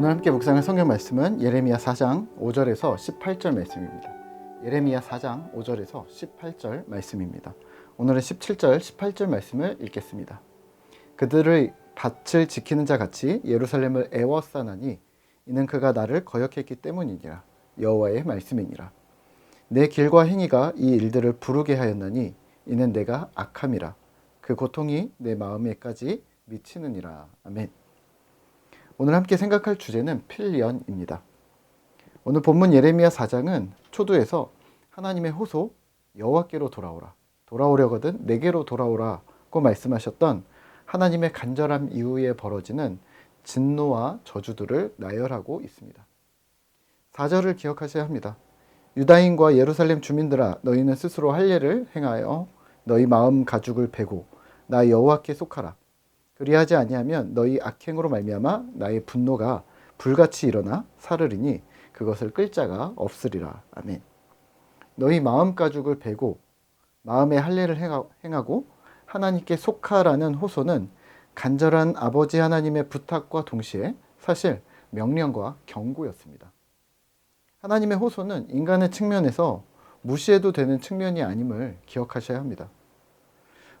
오늘 함께 묵상할 성경 말씀은 예레미야 4장 5절에서 18절 말씀입니다. 예레미야 4장 5절에서 18절 말씀입니다. 오늘은 17절, 18절 말씀을 읽겠습니다. 그들의 밭을 지키는 자 같이 예루살렘을 애워싸나니 이는 그가 나를 거역했기 때문이니라 여호와의 말씀이니라 내 길과 행위가 이 일들을 부르게 하였나니 이는 내가 악함이라 그 고통이 내 마음에까지 미치느니라 아멘. 오늘 함께 생각할 주제는 필연입니다. 오늘 본문 예레미야 4장은 초두에서 하나님의 호소 여호와께로 돌아오라 돌아오려거든 내게로 돌아오라고 말씀하셨던 하나님의 간절함 이후에 벌어지는 진노와 저주들을 나열하고 있습니다. 4절을 기억하셔야 합니다. 유다인과 예루살렘 주민들아 너희는 스스로 할례를 행하여 너희 마음 가죽을 베고 나 여호와께 속하라. 그리하지 아니하면 너희 악행으로 말미암아 나의 분노가 불같이 일어나 사르리니 그것을 끌 자가 없으리라. 아멘. 너희 마음 가죽을 베고 마음의 할례를 행하고 하나님께 속하라는 호소는 간절한 아버지 하나님의 부탁과 동시에 사실 명령과 경고였습니다. 하나님의 호소는 인간의 측면에서 무시해도 되는 측면이 아님을 기억하셔야 합니다.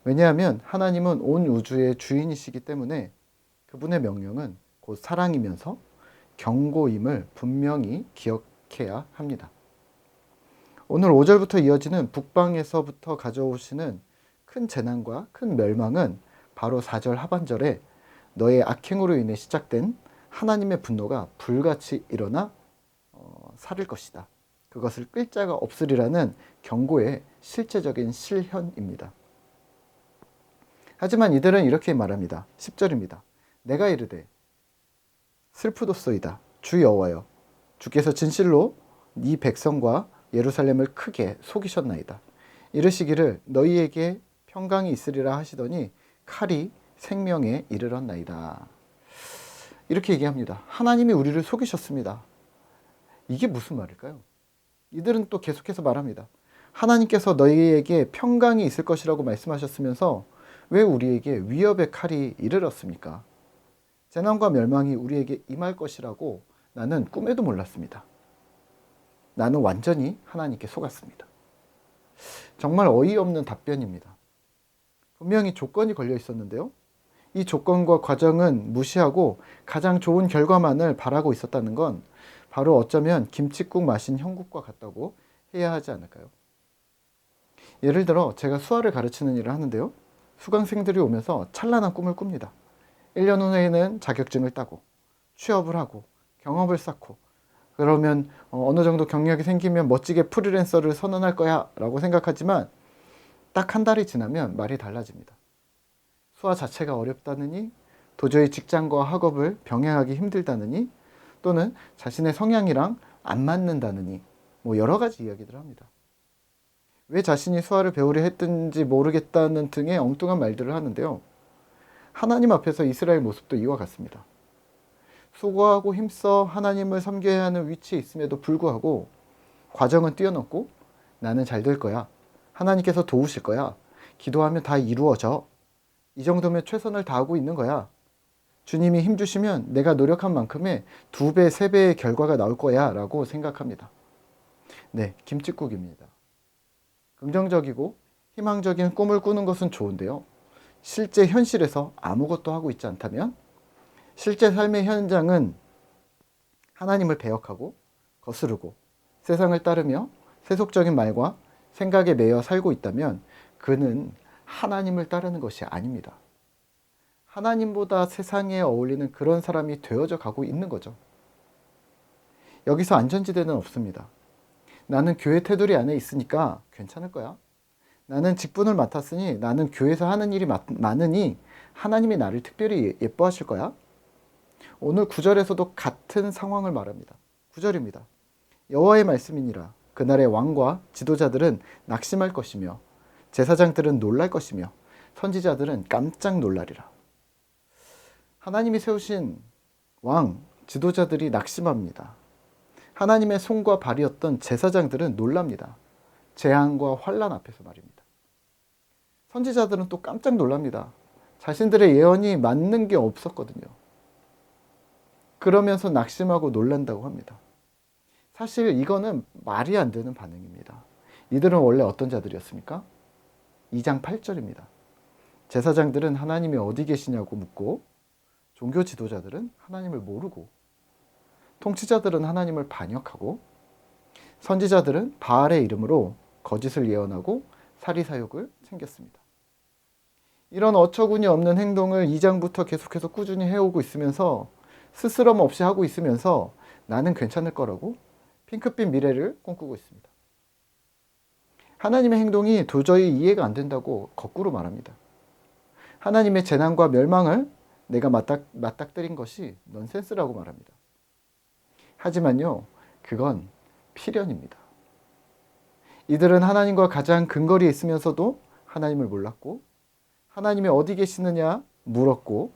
왜냐하면 하나님은 온 우주의 주인이시기 때문에 그분의 명령은 곧 사랑이면서 경고임을 분명히 기억해야 합니다. 오늘 5절부터 이어지는 북방에서부터 가져오시는 큰 재난과 큰 멸망은 바로 4절 하반절에 너의 악행으로 인해 시작된 하나님의 분노가 불같이 일어나 어, 살을 것이다. 그것을 끌 자가 없으리라는 경고의 실제적인 실현입니다. 하지만 이들은 이렇게 말합니다. 10절입니다. 내가 이르되 슬프도소이다. 주 여호와여 주께서 진실로 네 백성과 예루살렘을 크게 속이셨나이다. 이르시기를 너희에게 평강이 있으리라 하시더니 칼이 생명에 이르렀나이다. 이렇게 얘기합니다. 하나님이 우리를 속이셨습니다. 이게 무슨 말일까요? 이들은 또 계속해서 말합니다. 하나님께서 너희에게 평강이 있을 것이라고 말씀하셨으면서 왜 우리에게 위협의 칼이 이르렀습니까? 재난과 멸망이 우리에게 임할 것이라고 나는 꿈에도 몰랐습니다. 나는 완전히 하나님께 속았습니다. 정말 어이없는 답변입니다. 분명히 조건이 걸려 있었는데요. 이 조건과 과정은 무시하고 가장 좋은 결과만을 바라고 있었다는 건 바로 어쩌면 김치국 마신 형국과 같다고 해야 하지 않을까요? 예를 들어 제가 수화를 가르치는 일을 하는데요. 수강생들이 오면서 찬란한 꿈을 꿉니다. 1년 후에는 자격증을 따고 취업을 하고 경험을 쌓고 그러면 어, 어느 정도 경력이 생기면 멋지게 프리랜서를 선언할 거야 라고 생각하지만 딱 한 달이 지나면 말이 달라집니다. 수화 자체가 어렵다느니 도저히 직장과 학업을 병행하기 힘들다느니 또는 자신의 성향이랑 안 맞는다느니 뭐 여러 가지 이야기들 합니다. 왜 자신이 수화를 배우려 했든지 모르겠다는 등의 엉뚱한 말들을 하는데요. 하나님 앞에서 이스라엘 모습도 이와 같습니다. 수고하고 힘써 하나님을 섬겨야 하는 위치에 있음에도 불구하고 과정은 뛰어넘고 나는 잘 될 거야. 하나님께서 도우실 거야. 기도하면 다 이루어져. 이 정도면 최선을 다하고 있는 거야. 주님이 힘주시면 내가 노력한 만큼의 두 배, 세 배의 결과가 나올 거야. 라고 생각합니다. 네, 김치국입니다. 긍정적이고 희망적인 꿈을 꾸는 것은 좋은데요. 실제 현실에서 아무것도 하고 있지 않다면 실제 삶의 현장은 하나님을 배역하고 거스르고 세상을 따르며 세속적인 말과 생각에 매여 살고 있다면 그는 하나님을 따르는 것이 아닙니다. 하나님보다 세상에 어울리는 그런 사람이 되어져 가고 있는 거죠. 여기서 안전지대는 없습니다. 나는 교회 테두리 안에 있으니까 괜찮을 거야. 나는 직분을 맡았으니 나는 교회에서 하는 일이 많으니 하나님이 나를 특별히 예뻐하실 거야. 오늘 구절에서도 같은 상황을 말합니다. 구절입니다. 여호와의 말씀이니라 그날의 왕과 지도자들은 낙심할 것이며 제사장들은 놀랄 것이며 선지자들은 깜짝 놀라리라. 하나님이 세우신 왕 지도자들이 낙심합니다. 하나님의 손과 발이었던 제사장들은 놀랍니다. 재앙과 환란 앞에서 말입니다. 선지자들은 또 깜짝 놀랍니다. 자신들의 예언이 맞는 게 없었거든요. 그러면서 낙심하고 놀란다고 합니다. 사실 이거는 말이 안 되는 반응입니다. 이들은 원래 어떤 자들이었습니까? 2장 8절입니다. 제사장들은 하나님이 어디 계시냐고 묻고 종교 지도자들은 하나님을 모르고 통치자들은 하나님을 반역하고 선지자들은 바알의 이름으로 거짓을 예언하고 사리사욕을 챙겼습니다. 이런 어처구니 없는 행동을 2장부터 계속해서 꾸준히 해오고 있으면서 스스럼 없이 하고 있으면서 나는 괜찮을 거라고 핑크빛 미래를 꿈꾸고 있습니다. 하나님의 행동이 도저히 이해가 안 된다고 거꾸로 말합니다. 하나님의 재난과 멸망을 내가 맞닥, 맞닥뜨린 것이 넌센스라고 말합니다. 하지만요, 그건 필연입니다. 이들은 하나님과 가장 근거리에 있으면서도 하나님을 몰랐고, 하나님이 어디 계시느냐 물었고,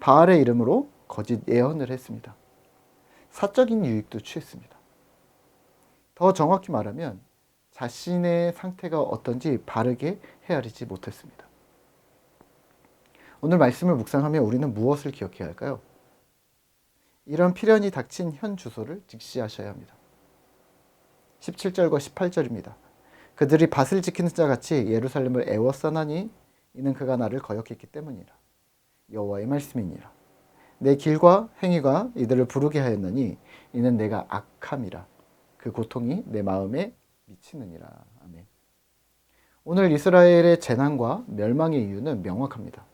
바알의 이름으로 거짓 예언을 했습니다. 사적인 유익도 취했습니다. 더 정확히 말하면 자신의 상태가 어떤지 바르게 헤아리지 못했습니다. 오늘 말씀을 묵상하며 우리는 무엇을 기억해야 할까요? 이런 필연이 닥친 현 주소를 직시하셔야 합니다. 17절과 18절입니다. 그들이 밭을 지키는 자 같이 예루살렘을 애워싸나니 이는 그가 나를 거역했기 때문이라. 여호와의 말씀이니라. 내 길과 행위가 이들을 부르게 하였느니 이는 내가 악함이라. 그 고통이 내 마음에 미치느니라. 아멘. 오늘 이스라엘의 재난과 멸망의 이유는 명확합니다.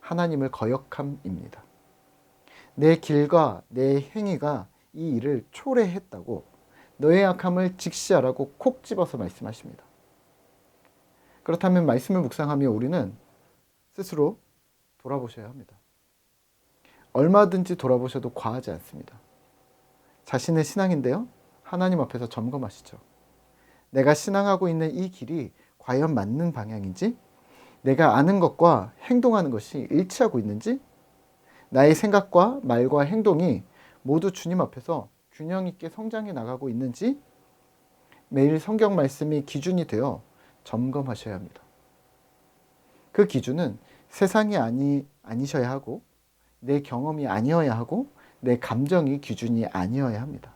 하나님을 거역함입니다. 내 길과 내 행위가 이 일을 초래했다고 너의 악함을 직시하라고 콕 집어서 말씀하십니다. 그렇다면 말씀을 묵상하며 우리는 스스로 돌아보셔야 합니다. 얼마든지 돌아보셔도 과하지 않습니다. 자신의 신앙인데요. 하나님 앞에서 점검하시죠. 내가 신앙하고 있는 이 길이 과연 맞는 방향인지, 내가 아는 것과 행동하는 것이 일치하고 있는지, 나의 생각과 말과 행동이 모두 주님 앞에서 균형 있게 성장해 나가고 있는지 매일 성경 말씀이 기준이 되어 점검하셔야 합니다. 그 기준은 세상이 아니 아니셔야 하고 내 경험이 아니어야 하고 내 감정이 기준이 아니어야 합니다.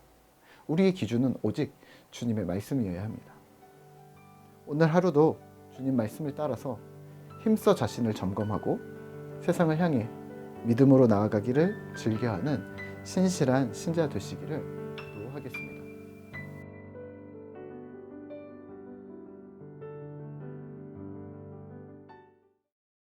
우리의 기준은 오직 주님의 말씀이어야 합니다. 오늘 하루도 주님 말씀을 따라서 힘써 자신을 점검하고 세상을 향해 믿음으로 나아가기를 즐겨하는 신실한 신자 되시기를